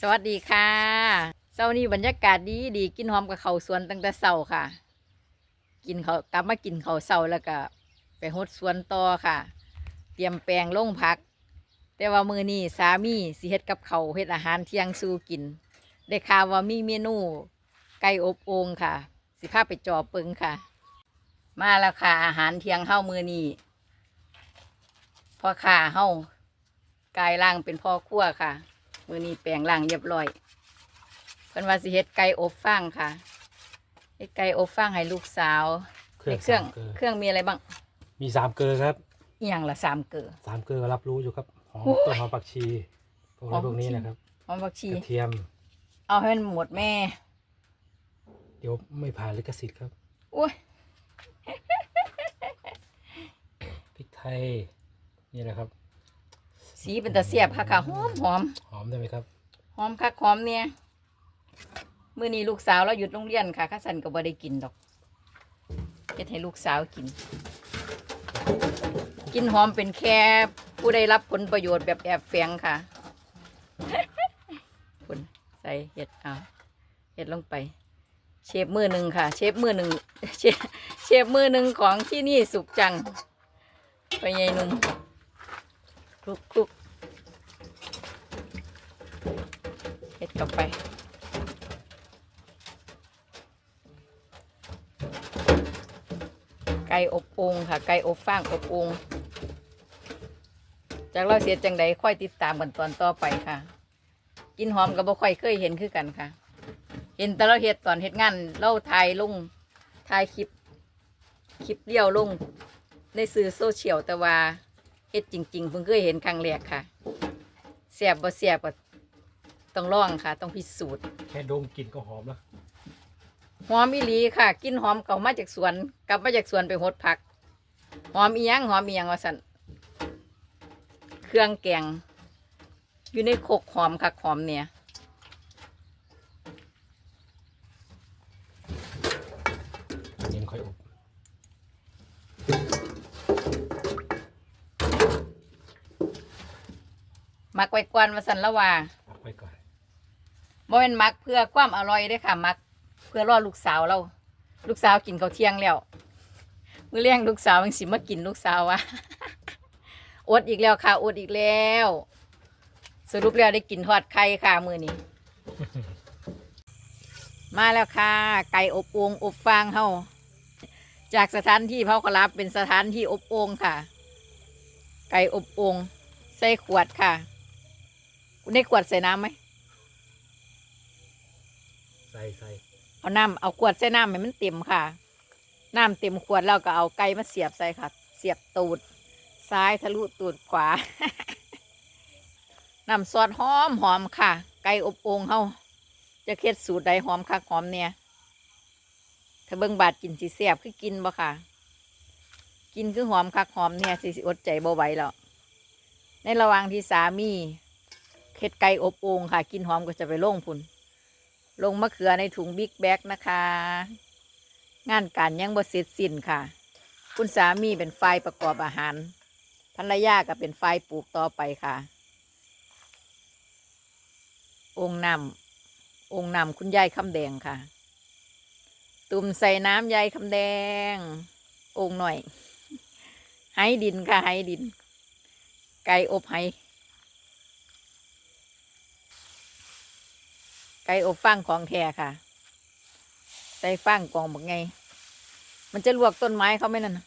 สวัสดีค่ะเช้านี้บรรยากาศดีดีกินหอมกับเขาวสวนตั้งแต่เช้าค่ะ กินเขาวกลับมากินเขาวเช้าแล้วก็ไปหดสวนต่อค่ะ เตรียมแปลงลงพัก แต่ว่ามือนี้สามีสิเฮ็ดกับเขาวเฮ็ดอาหารเที่ยงสู่กิน ได้ข่าวว่ามีเมนู ไก่อบโอ่งค่ะ สิพาไปจอปึงค่ะ มาแล้วค่ะอาหารเที่ยงเฮ้ามือนี้พ่อข่าเฮ้ากายล่างเป็นพ่อครัวค่ะ มือนี้แปลงล่างเรียบร้อยเพิ่นว่าสิเฮ็ดไก่อบฟางค่ะเฮ็ดไก่อบฟางให้ลูกสาวเครื่องในเครื่องสามเกลือ เครื่องมีอะไรบ้างมีสามเกลือครับอหย่างละสามเกลือ สามเกลือก็รับรู้อยู่ครับหอมโอ้ยต้นหอมผักชีพวกหออะไรมพวกนี้ผักชีนะครับหอมผักชี กระเทียม เอาให้มันหมดแม่ เดี๋ยวไม่ผ่านลิขสิทธิ์ครับอุ้ยพริกไทยนี่แหละครับ สีเป็นตาเสียบค่ะค่ะหอมหอมหอมได้ไหมครับ หอมคักหอมเนี่ยมื้อนี้ลูกสาวเราหยุดโรงเรียนค่ะข้าสันก็บ่ได้กินดอกเฮ็ดให้ลูกสาวกิน กินหอมเป็นแค่ผู้ได้รับผลประโยชน์แบบแอบแฝงค่ะคุณใส่เห็ดเอาเห็ดลงไป เชฟมือหนึ่งค่ะ เชฟมือหนึ่งเชฟเชฟมือหนึ่งของที่นี่สุกจังไปยายหนุ่มคลุกคลุก เห็ดกลับไปไก่อบองค่ะ ไก่อบฟางอบองจากเราเสียจังใดค่อยติดตามกันตอนต่อไปค่ะ กินหอมกับบ่ค่อยเคยเห็นคือกันค่ะ เห็นแต่เราเฮ็ดตอนเฮ็ดงานเราถ่ายลงถ่ายคลิป คลิปเลี้ยวลง ในสื่อโซเชียลแต่ว่าเฮ็ดจริง ๆ เพิ่งเคยเห็นครั้งแรกค่ะแซ่บบ่แซ่บก็ ต้องลองค่ะ ต้องพิสูจน์แค่ดมกลิ่นก็หอมแล้วหอมอีหลีค่ะกินหอมเก่ามาจากสวน กลับมาจากสวนไปหดผัก หอมอีหยังหอมอีหยังว่าสันเครื่องแกง อยู่ในโคกหอมคักหอมเนี่ยเย็นค่อยอบมักไว้ก่อนว่าสันละว่าพักไว้ก่อน บ่เป็นมักเพื่อความอร่อยเด้ค่ะ มัก เพื่อรอลูกสาวเรา ลูกสาวกินข้าวเที่ยงแล้วมื้อเลี้ยงลูกสาวยังสิมากินลูกสาววะอดอีกแล้วค่ะอดอีกแล้ว สรุปแล้วได้กินทอดไข่ค่ะมือนี้มาแล้วค่ะ ไก่อบโอ่งอบฟางเฮาจากสถานที่เผาขลับเป็นสถานที่อบโอ่งค่ะ ไก่อบโอ่งใส่ขวดค่ะในขวดใส่น้ำไหม ส่ใส่เอาน้ำเอาขวดใส่น้ำให้มันเต็มค่ะ น้ำเต็มขวดแล้วก็เอาไก่มาเสียบใส่ค่ะ เสียบตูด ซ้ายทะลุตูดขวา น้ำซอสหอมหอมค่ะ ไก่อบโอ่งเฮาจะเค็ดสูตรใดหอมคักหอมเนี่ยถ้าเบิ่งบาดกินสิเสียบคือกินบ่ค่ะ กินคือหอมคักหอมเนี่ยสิสิอดใจบ่ไหวแล้วในระหว่างที่สามีเค็ดไก่อบโอ่งค่ะ กินหอมก็จะไปโล่งพุ่น ลงมะเขือในถุงบิ๊กแบ็กนะคะ งานการยังบ่เสร็จสิ้นค่ะ คุณสามีเป็นฝ่ายประกอบอาหารภรรยาก็เป็นฝ่ายปลูกต่อไปค่ะ องค์นำองค์นำคุณยายคำแดงค่ะ ตุ่มใส่น้ำยายคำแดง องค์หน่อยไห้ดินค่ะไห้ดิน ไก่อบไห้ ไก่อบฟางของแท้ค่ะ ใส่ฟางกองบักไง มันจะลวกต้นไม้เขาไหมนั่นน่ะ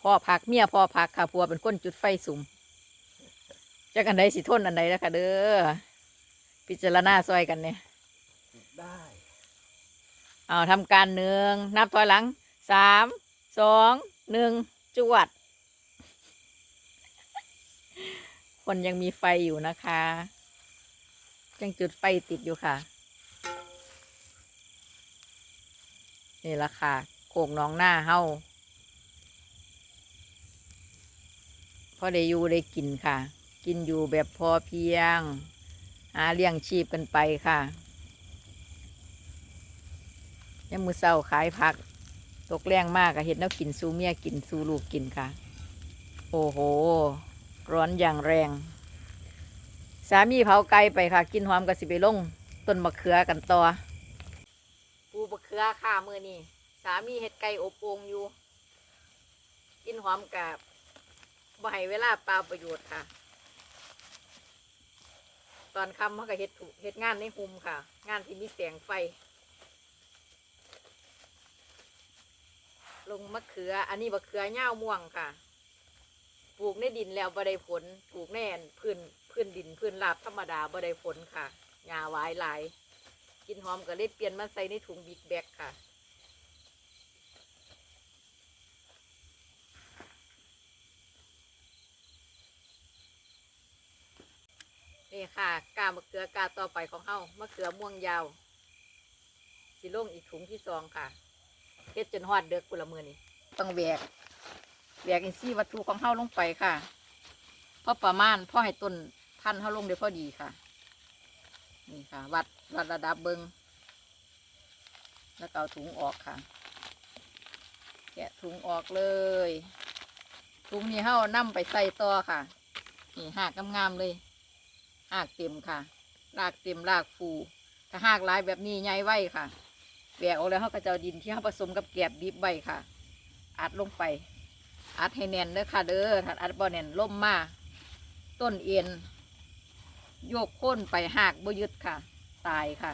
พ่อผักเมียพ่อผักค่ะพัวเป็นคนจุดไฟสุมจากอันใดสิทนอันใดนะคะเด้อพิจารณาซอยกันเนี่ยได้เอาทำการหนึ่งนับถอยหลังสามสองหนึ่งจวด คนยังมีไฟอยู่นะคะ ยังจุดไฟติดอยู่ค่ะ นี่ละค่ะโขกน้องหน้าเฮาพอได้อยู่ได้กินค่ะ กินอยู่แบบพอเพียง หาเลี้ยงชีพกันไปค่ะยังมือเศร้าขายผัก ตกแรงมากอะเห็นแล้วกินซูเมียกินซูลูกกินค่ะ โอ้โห ร้อนอย่างแรง สามีเผาไก่ไปค่ะ กินหอมก็สิไปลงต้นมะเขือกันต่อปูมะเขือค่ะมือนี้สามีเฮ็ดไก่อบโอ่งอยู่ กินหอมกับบ่ให้เวลาเปล่าประโยชน์ค่ะ ตอนค่ำเขาก็เฮ็ดถูเฮ็ดงานในหุมค่ะ งานที่มีแสงไฟ ลงมะเขือ อันนี้มะเขือเง่าม่วงค่ะ ปลูกในดินแล้วบ่ได้ผลปลูกแน่นพื้นพื้นดินพื้นราบธรรมดาบ่ได้ผลค่ะหญ้าหวายหลายกินหอมก็เลยเปลี่ยนมาใส่ในถุงบิ๊กแบกค่ะนี่ค่ะกามะเขือกาต่อไปของเฮามะเขือม่วงยาว สิลงอีกถุงที่สองค่ะเฮ็ดจนฮอดเดือกกุละมือนี่ต้องแบก แบกอินซี่วัตถุของเฮาลงไปค่ะพอประมาณพอให้ต้นพันธุ์เฮาลงได้พอดีค่ะ นี่ค่ะ วัดวัดระดับเบิงแล้วก็เอาถุงออกค่ะ แกะถุงออกเลย ถุงนี้เฮานํไปใส่ต่อค่ะ นี่หากงามๆเลยหากเต็มค่ะรากเต็มรากฟูถ้าหากลายแบบนี้ใหญ่ไว้ค่ะแบกออกแล้วเขาก็จะเอาดินที่เขาผสมกับแกบดิบไว้ค่ะอัดลงไป อัดให้แน่นเด้อค่ะเด้อถ้าอัดบ่แน่นล่มมา ต้นเอ็นโยกโค่นไปหากบ่ยึดค่ะ ตายค่ะ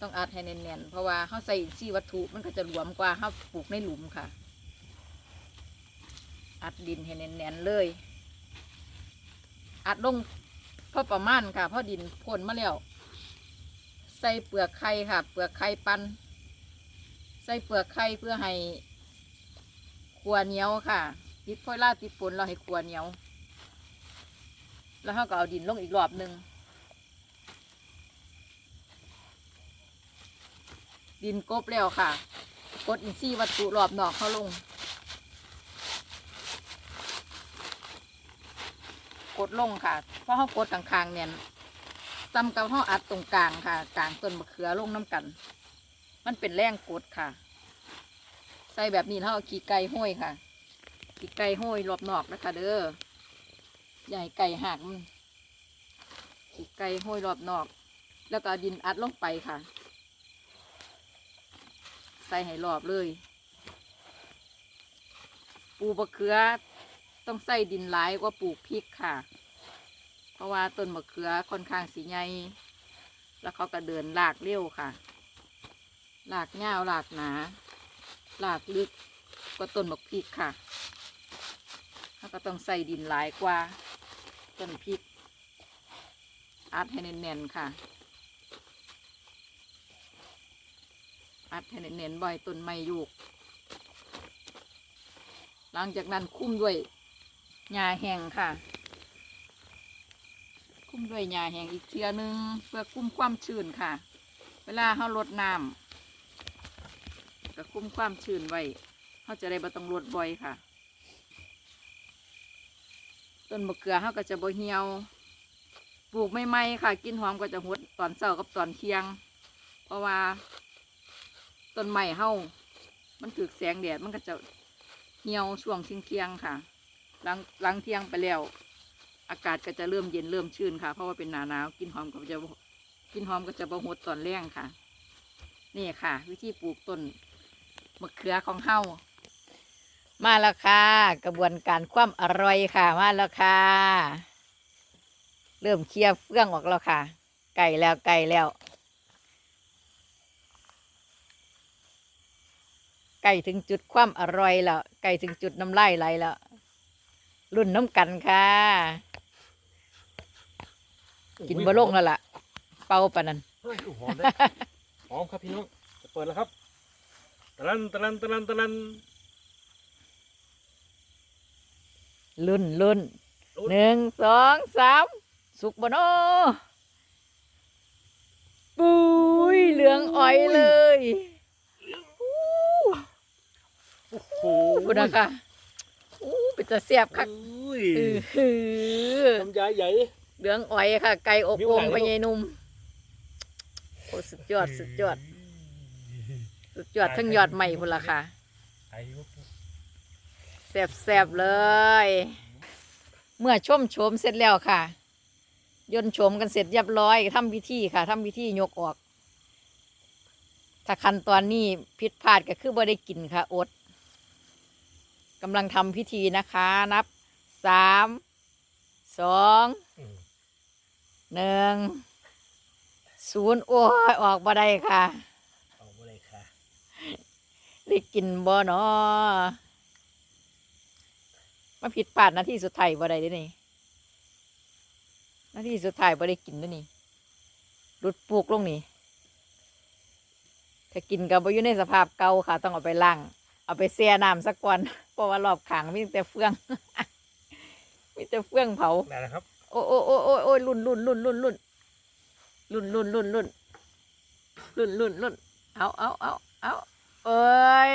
ต้องอัดให้แน่นๆเพราะว่าเขาใส่อินทรีย์วัตถุมันก็จะหลวมกว่าเขาปลูกในหลุมค่ะ อัดดินให้แน่นๆเลย อัดลงพอประมาณค่ะพอดินพ่นมาแล้วใส่เปลือกไข่ค่ะ เปลือกไข่ปันใส่เปลือกไข่เพื่อให้ ขัวเหนียวค่ะติดพอยล่าติดปนเราให้ขัวเหนียว แล้วเราก็เอาดินลงอีกรอบหนึ่งดินกบแล้วค่ะ กดอินทรีย์วัตถุรอบนอกเข้าลง กดลงค่ะ เพราะเขากดกลางๆเนี่ยซ้ำกับเขาอัดตรงกลางค่ะ กลางต้นมะเขือลงน้ำกัน มันเป็นแรงกดค่ะ ส่แบบนี้เขาเอาขี้ไก่ห้อยค่ะขี้ไก่ห้อยรอบนอกนะคะเด้อใหญ่ไก่หักขี้ไก่ห้อยรอบนอก แล้วก็ดินอัดลงไปค่ะ ใส่ให้รอบเลย ปูมะเขือต้องใส่ดินหลายกว่าปลูกพริกค่ะ เพราะว่าต้นมะเขือค่อนข้างสีใหญ่แล้วเขาก็เดินลากเร็วค่ะ ลากเงาวลากหนา ลากลึกกว่าต้นมะพริกค่ะเขาก็ต้องใส่ดินหลายกว่าต้นพริก อัดให้แน่นๆค่ะ อัดให้แน่นๆบ่อยต้นไม้ยุกหลังจากนั้นคุ้มด้วยหญ้าแห้งค่ะ คุ้มด้วยหญ้าแห้งอีกเทียนึง เพื่อคุ้มความชื้นค่ะ เวลาเขาลดน้ำ ก็คุ้มความชื้นไว้เขาจะได้บ่ต้องลดบ่อยค่ะ ต้นมะเขือเขาก็จะบ่เหี่ยว ปลูกไม่ไหมค่ะ กินหอมก็จะหดตอนเช้ากับตอนเที่ยง เพราะว่าต้นไม้เฮามันถูกแสงแดดมันก็จะเหี่ยวช่วงเที่ยงเที่ยงๆค่ะ หลังหลังเที่ยงไปแล้ว อากาศก็จะเริ่มเย็นเริ่มชื้นค่ะ เพราะว่าเป็นหนาหนาวกินหอมก็จะกินหอมก็จะบะหดตอนแรงค่ะ นี่ค่ะ วิธีปลูกต้น มะเขือของเฮามาแล้วค่ะ กระบวนการความอร่อยค่ะ มาแล้วค่ะ เริ่มเคลียร์เฟื่องออกแล้วค่ะ ไก่แล้วไก่แล้วใกล้ถึงจุดความอร่อยแล้วใกล้ถึงจุดน้ำลายไหลแล้วรุ่นน้ำกันค่ะ กินบะลงแล้วล่ะ เป่าปานนั้นเฮ้ยหอมเลยหอมครับพี่น้องจะเปิดแล้วครับ ตะลันตะลันตะลันตะลันรุ่นรุ่นรุ่นหนึ่งสองสามสุกบโนปุ้ยเหลืองอ้อยเลยโอ้โหคุณนะคะอู้เป็นจะเสียบคักอุ้ยอื้อหือทำยายใหญ่เหลืองอ้อยค่ะ ไก่อบมีโอ่งหลายไปลูกไงนุ่มโอ้สุดยอด สุดยอด สุดยอดทั้งยอดใหม่พุ่นละค่ะไอ้ลูกแซ่บๆเลย เมื่อชมโฉมเสร็จแล้วค่ะ ยนต์โฉมกันเสร็จเรียบร้อยทำพิธีค่ะทำพิธียกออก ถ้าขั้นตอนนี้ผิดพลาดก็คือบ่ได้กินค่ะอดกำลังทำพิธีนะคะนับสามสองอืมหนึ่งศูนย์โอ้ยออกบ่ได้ค่ะเอาบ่ได้ค่ะ ได้กินบ่เนาะมาผิดพลาดนาทีสุดท้ายบ่ได้เด้นี่นาทีสุดท้ายบ่ได้กินเด้อนี่รุดปลูกลงนี่ถ้ากินก็บ่อยู่ในสภาพเก่าค่ะ ต้องเอาไปล้างเอาไปแช่น้ำสักก่อนเพราะว่ารอบขางมีแต่เฟือง มีแต่เฟืองเผาได้แล้วครับ โอ้โอ้โอ้โอ้โอ้ยลุ่นลุ่นลุ่นลุ่นลุ่นลุ่นลุ่นลุ่นลุ่นลุ่นลุ่นลุ่นเอาเอาเอาเอา เอ้ย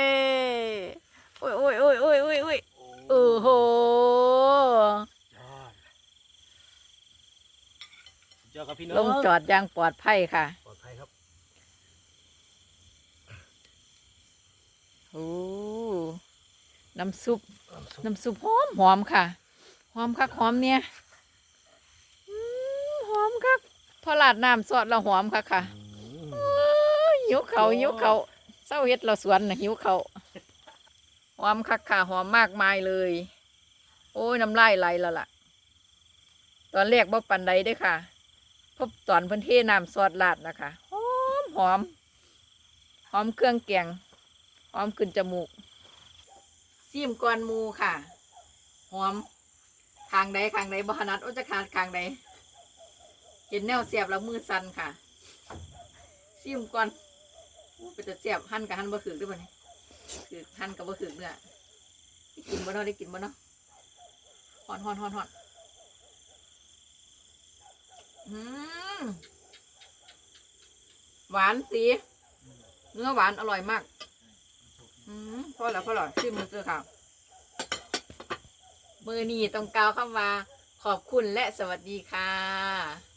โอ้ยโอ้ยโอ้ยโอ้ยโอ้ยโอ้ยโอ้โหยอดสุดยอดครับพี่น้ลองงจอดอย่างปลอดภัยค่ะปลอดภัยครับโอ้น้ำซุป น้ำซุปน้ำซุปหอมหอมค่ะ หอมคักหอมเนี่ยอืมหอมคักพอลาดน้ำซอสแล้วหอมคักค่ะอืมโอ้ยหิวเขาวหิวเขาว เศร้าเฮ็ดเราสวนนะหิวเขาหอมคักค่ะหอมมากมายเลย โอ้ยน้ำลายไหลแล้วล่ะ ตอนแรกบ่ปันใดเด้ค่ะพบตอนเพิ่นเทน้ำซอสลาดนะคะหอมหอมหอมเครื่องแกงหอมขึ้นจมูกซีมก่อนมูค่ะหอมคางใดคางใดบ่ถนัดโอจะขาดคางใดเห็นแนวเสียบแล้วมือสั่นค่ะซิมก่อน เป็นต่เสียบหั่นกับหั่นบ่ถึกด้วยบ่เนี่ยคือหั่นกับบ่ถึกเนื้อได้กินบ่เนาะได้กินบ่เนาะฮอนฮอนฮอนฮอนอืมหวานสีเนื้อหวานอร่อยมาก อืมพอแล้วพอแล้วชิมมือเจอค่ะมือนี้ต้องกล่าวคำว่า ขอบคุณและสวัสดีค่ะ